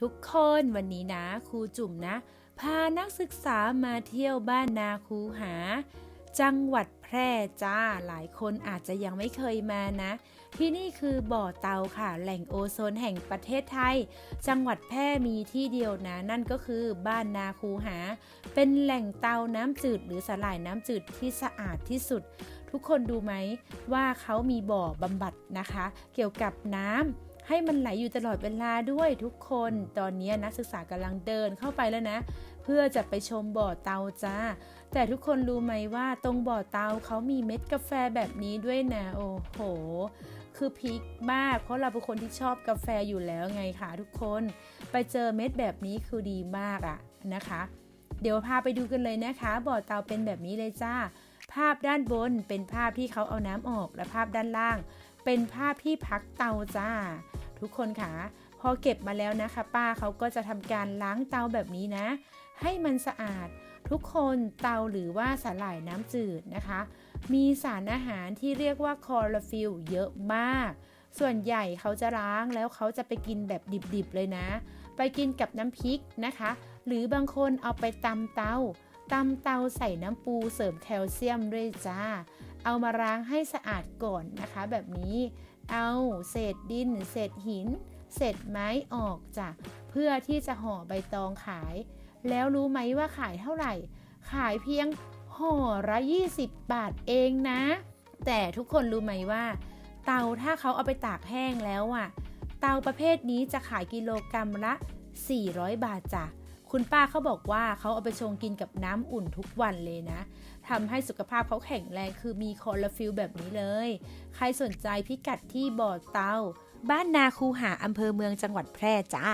ทุกคนวันนี้นะครูจุ่มนะ พานักศึกษามาเที่ยวบ้านนาคูหา จังหวัดแพร่จ้าหลายคนอาจจะยังไม่เคยมานะ ที่นี่คือบ่อเตาค่ะ แหล่งโอโซนแห่งประเทศไทย จังหวัดแพร่มีที่เดียวนะ นั่นก็คือบ้านนาคูหา เป็นแหล่งเตาน้ำจืดหรือสลายน้ำจืดที่สะอาดที่สุด ทุกคนดูไหมว่าเขามีบ่อบำบัดนะคะ เกี่ยวกับน้ำ ให้มันไหลอยู่ตลอดเวลาด้วยทุกคน ตอนนี้นักศึกษากำลังเดินเข้าไปแล้วนะ เพื่อจะไปชมบ่อเตาจ้า แต่ทุกคนรู้ไหมว่าตรงบ่อเตาเขามีเม็ดกาแฟแบบนี้ด้วยนะโอ้โห คือพีคมาก เพราะเราเป็นคนที่ชอบกาแฟอยู่แล้วไงคะทุกคน ไปเจอเม็ดแบบนี้คือดีมากอะนะคะ เดี๋ยวพาไปดูกันเลยนะคะ บ่อเตาเป็นแบบนี้เลยจ้า ภาพด้านบนเป็นภาพที่เขาเอาน้ำออกและภาพด้านล่าง เป็นภาพที่พักเตาจ้า ทุกคนค่ะ พอเก็บมาแล้วนะคะ ป้าเขาก็จะทำการล้างเตาแบบนี้นะ ให้มันสะอาด ทุกคนเตาหรือว่าสาหร่ายน้ำจืดนะคะ มีสารอาหารที่เรียกว่าคลอโรฟิลเยอะมาก ส่วนใหญ่เขาจะล้างแล้วเขาจะไปกินแบบดิบๆเลยนะ ไปกินกับน้ำพริกนะคะ หรือบางคนเอาไปตำเตาตำเตาใส่น้ำปูเสริมแคลเซียมด้วยจ้า เอามาล้างให้สะอาดก่อนนะคะ แบบนี้เอาเศษดินเศษหิน เศษไม้ออกจ้ะเพื่อที่จะห่อใบตองขาย แล้วรู้ไหมว่าขายเท่าไหร่ ขายเพียงห่อละ20 บาทเองนะ แต่ทุกคนรู้ไหมว่า เตาถ้าเขาเอาไปตากแห้งแล้วอะเตาประเภทนี้จะขายกิโลกรรัมละ 400 บาทจ้ะ คุณป้าเขาบอกว่าเขาเอาไปชงกินกับน้ำอุ่นทุกวันเลยนะทำให้สุขภาพเขาแข็งแรงคือมีคอโรฟิลแบบนี้เลย ใครสนใจพิกัดที่บ่อเตา บ้านนาคูหาอำเภอเมืองจังหวัดแพร่จ้า